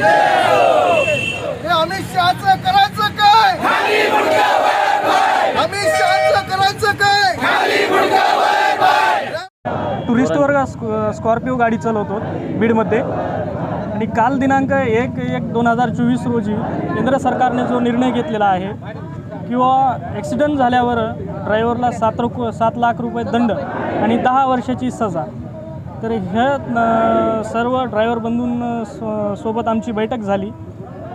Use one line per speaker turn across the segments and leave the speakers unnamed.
हे अमित करायचं काय? करायचं काय? टुरिस्ट वर्ग स्कॉर्पिओ गाडी चालवतो बीडमध्ये. आणि काल दिनांक एक एक दोन हजार चोवीस रोजी केंद्र सरकारने जो निर्णय घेतलेला आहे किंवा ॲक्सिडंट झाल्यावर ड्रायव्हरला सात रुप सात लाख रुपये दंड आणि दहा वर्षाची सजा. तर ह्या सर्व ड्रायव्हर बंधूं सो सोबत आमची बैठक झाली.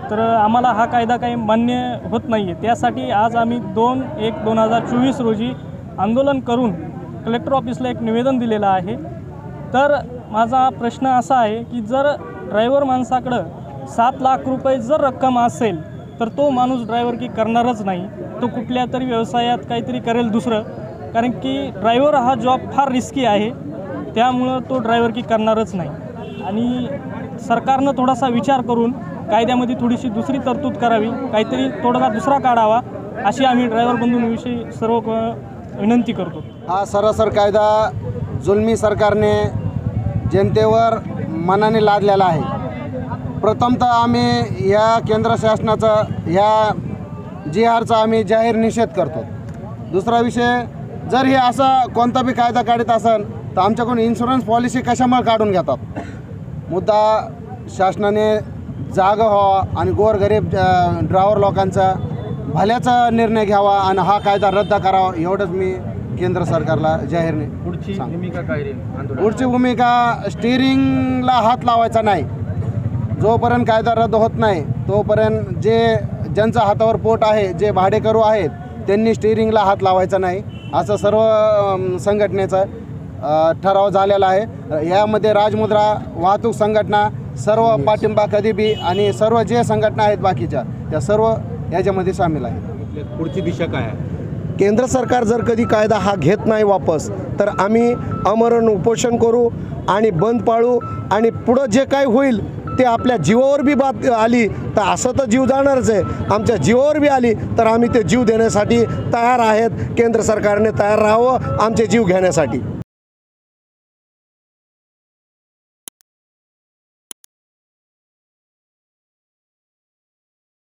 तर आम्हाला हा कायदा काही मान्य होत नाही आहे त्यासाठी आज आम्ही दोन एक दोन हजार चोवीस रोजी आंदोलन करून कलेक्टर ऑफिसला एक निवेदन दिलेलं आहे. तर माझा प्रश्न असा आहे की जर ड्रायव्हर माणसाकडं सात लाख रुपये जर रक्कम असेल तर तो माणूस ड्रायव्हर की करणारच नाही. तो कुठल्या तरी व्यवसायात काहीतरी करेल दुसरं. कारण की ड्रायव्हर हा जॉब फार रिस्की आहे. त्यामुळं तो ड्रायव्हर की करणारच नाही. आणि सरकारनं थोडासा विचार करून कायद्यामध्ये थोडीशी दुसरी तरतूद करावी काहीतरी थोडासा दुसरा काढावा अशी आम्ही ड्रायव्हर बंधूंविषयी सर्व क- विनंती करतो.
हा सरसर कायदा जुलमी सरकारने जनतेवर मनाने लादलेला आहे. प्रथमतः आम्ही या केंद्र शासनाचा ह्या जी आरचा आम्ही जाहीर निषेध करतो. दुसरा विषय जर हे असा कोणता बी कायदा काढत असेल तर आमच्याकडून इन्शुरन्स पॉलिसी कशामुळे काढून घेतात? मुद्दा शासनाने जागा व्हावा आणि गोरगरीब ड्रायव्हर लोकांचा भल्याचा निर्णय घ्यावा आणि हा कायदा रद्द करावा एवढंच मी केंद्र सरकारला जाहीर
पुढची. भूमिका काय
पुढची भूमिका स्टिअरिंगला हात लावायचा नाही. जोपर्यंत कायदा रद्द होत नाही तोपर्यंत जे ज्यांच्या हातावर पोट आहे जे भाडेकरू आहेत त्यांनी स्टिअरिंगला हात लावायचा नाही. असं सर्व संघटनेचं ठराव झालेला आहे. यामध्ये राजमुद्रा वाहतूक संघटना सर्व पाठिंबा कधी बी आणि सर्व जे संघटना आहेत बाकीच्या त्या सर्व याच्यामध्ये सामील आहेत.
पुढची दिशा काय आहे?
केंद्र सरकार जर कधी कायदा हा घेत नाही वापस तर आम्ही अमरण उपोषण करू आणि बंद पाळू आणि पुढं जे काय होईल ते आपल्या जीवावर बी बात आली तर असं तर जीव जाणारच आहे. आमच्या जीवावर बी आली तर आम्ही ते जीव देण्यासाठी तयार आहेत. केंद्र सरकारने तयार राहावं आमचे जीव घेण्यासाठी.